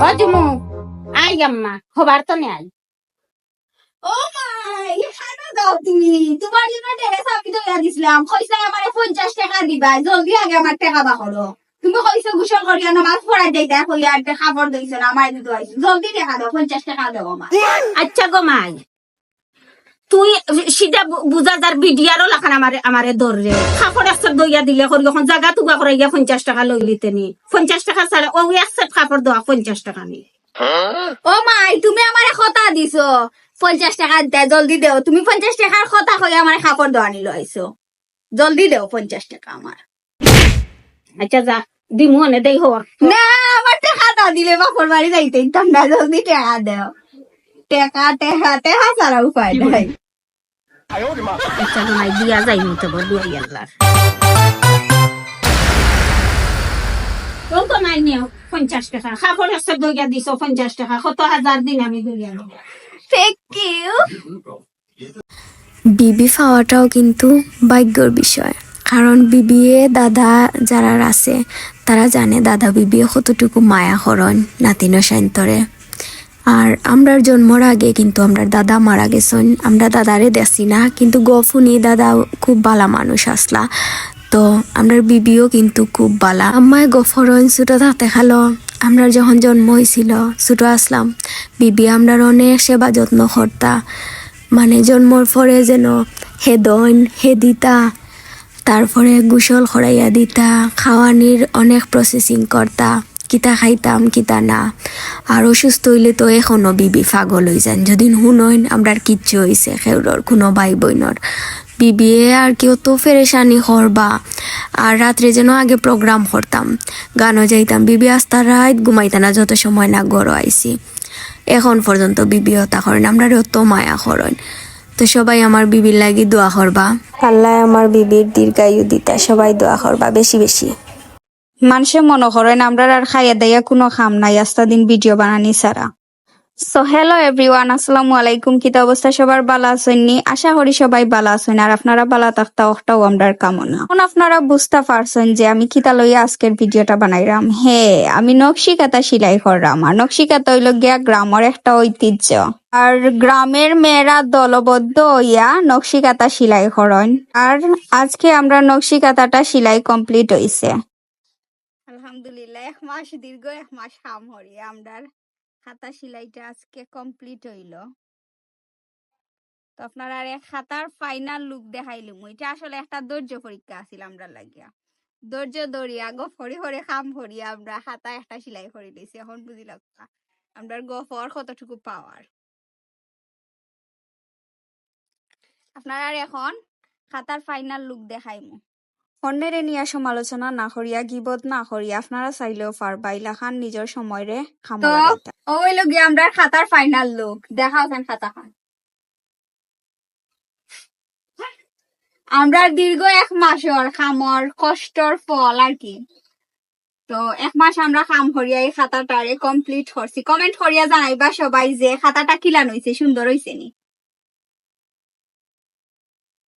ও Jumu I আম্মা খবর তো নেই। ও মাই এখানে দাও তুমি। তোমার জন্য ড্রেস আমি তো দিছিলাম। কইছা আমার পঞ্চাশ টাকা দিবা জলদি আগে আমার টাকা বা করো তুমি কইছো গোসল করিয়া নামাজ পড়াই দেই দেখো ইয়ার খাবার দিছো না আমার দিতে আইছো জলদি টাকা দাও পঞ্চাশ টাকা দাও আমার আচ্ছা গো মাই তুই সিধা বুঝা যার বিডিয়ারও লাখান আমারে আমারে ধররে কাপড় এক সেট দইয়া দিলে করি এখন জাগা তুগা করে পঞ্চাশ টাকা লইলি তেনি। পঞ্চাশ টাকা ছাড়া। ও এক সেট কাপড় দেওয়া পঞ্চাশ টাকা নি ও মাই তুমি আমার কথা দিছো। পঞ্চাশ টাকা দে জলদি দেও। তুমি পঞ্চাশ টাকার কথা কই আমার খাবার দেওয়া নিল আইছো? জলদি দেও পঞ্চাশ টাকা আমার। আচ্ছা যা দিমু অনে দেই হওয়ার না আমার টাকা দাও দিলে বাপর বাড়ি যাইতে ইতাম না জলদি টাকা দেও। টাকা টাকা টাকা ছাড়া উপায় নাই। আচ্ছা মাই দিয়া যাইনি তো দুয়াই আল্লাহ ও তো নাই নিও? পঞ্চাশ টাকা। দইয়া দিছ পঞ্চাশ টাকা। কত হাজার দিন আমি দইয়া নেব থ্যাংক ইউ বিবি পাওয়াটাও কিন্তু ভাগ্যর বিষয়। কারণ বিবিয়ে দাদা যারা আছে তারা জানে দাদা বিবিয়ে কতটুকু মায়া করন নাতিনো সান্তরে আর আমরার জন্মর আগে কিন্তু আমরা দাদা মারা গেছেন আমরা দাদারে দেখছি না কিন্তু গফুনি দাদা খুব বালা মানুষ আসলা তো আমরার বিবিও কিন্তু খুব বালা। আম্মায় গফরন ছোট থাকতে খালো। আমরা যখন জন্ম হয়েছিল ছোট আসলাম। বিবি আমরার অনেক সেবা যত্ন করতা। মানে জন্মর পরে যেন হে দইন, হে দিতা। তারপরে গোসল খরাইয়া দিতা। খাওয়ানির অনেক প্রসেসিং করতা। কিতা খাইতাম, কিতা না। আর অসুস্থ হইলে তো এখনও বিবি পাগল হয়ে যান যদি হুনইন আমরার কিচ্ছু হয়েছে খেউরর কোনো ভাই বোনর বিবিয়ে আর কেউ তো ফেরেশানি করবা আর রাত্রে যেন আগে প্রোগ্রাম করতাম। গানও যাইতাম বিবি আস্তা রাত ঘুমাইতা না যত সময় না গড় আইসি এখন পর্যন্ত বিবি হতা করেন আমরা অত মায়া করেন। তো সবাই আমার বিবির লাগি দোয়া করবা। আল্লাহ আমার বিবির দীর্ঘায়ু দিতা সবাই দোয়া করবা বেশি বেশি। মানুষে মনে করেন আমরা আর খাইয়া দাইয়া কোনো খাম নাই আস্তা দিন ভিডিও বানানি সারা সো হ্যালো এভরিওয়ান আসসালামু আলাইকুম। কিতা অবস্থা? সবার বালা আছেননি? আশা করি সবাই বালা আছেন। আর আপনারা বালা থাকতা ওটাও আমরার কামনা। এখন আপনারা বুঝতে পারছেন যে আমি কিতা লইয়া আজকের ভিডিওটা বানাইরাম। হে, আমি নকশি কাতা সিলাই করলাম আর নকশি কাতা হইল গিয়া গ্রামের একটা ঐতিহ্য। আর গ্রামের মেয়েরা দলবদ্ধ হইয়া নকশি কাতা সিলাই করেন। আর আজকে আমরা নকশি কাতাটা সিলাই কমপ্লিট হইছে। আলহামদুলিল্লাহ, এক মাস দীর্ঘ, এক মাস কাম হরি আমরার খাতা সিলাইটা আজকে কমপ্লিট হইল। তো আপনারা এক খাতার ফাইনাল লুক দেখাইলুম। এটা আসলে একটা ধৈর্য পরীক্ষা আছিল আমরা লাগিয়া। ধৈর্য ধরিয়া গফরি হরে কাম করিয়া আমরা খাতা একটা সিলাই করে দিয়েছি এখন বুঝি লাগতা আমরা গফর কতটুকু পাওয়ার আপনারা আর এখন খাতার ফাইনাল লুক দেখাইমু। অন্যের নিয়ে সমালোচনা না করিয়া গিবত না করিয়া আপনারা চাইলেও পারবা ইলাখান নিজের সময়রে খামো ওই লগে আমরা খাতার ফাইনাল লুক দেখাও কেন খাতা খান আমরা দীর্ঘ এক মাসের খামর কষ্টর ফল আর কি? তো এক মাস আমরা খাম করিয়া এই খাতাটারে কমপ্লিট করছি কমেন্ট করিয়া জানাইবা সবাই যে খাতাটা কিলান হইছে সুন্দর হইছে নি?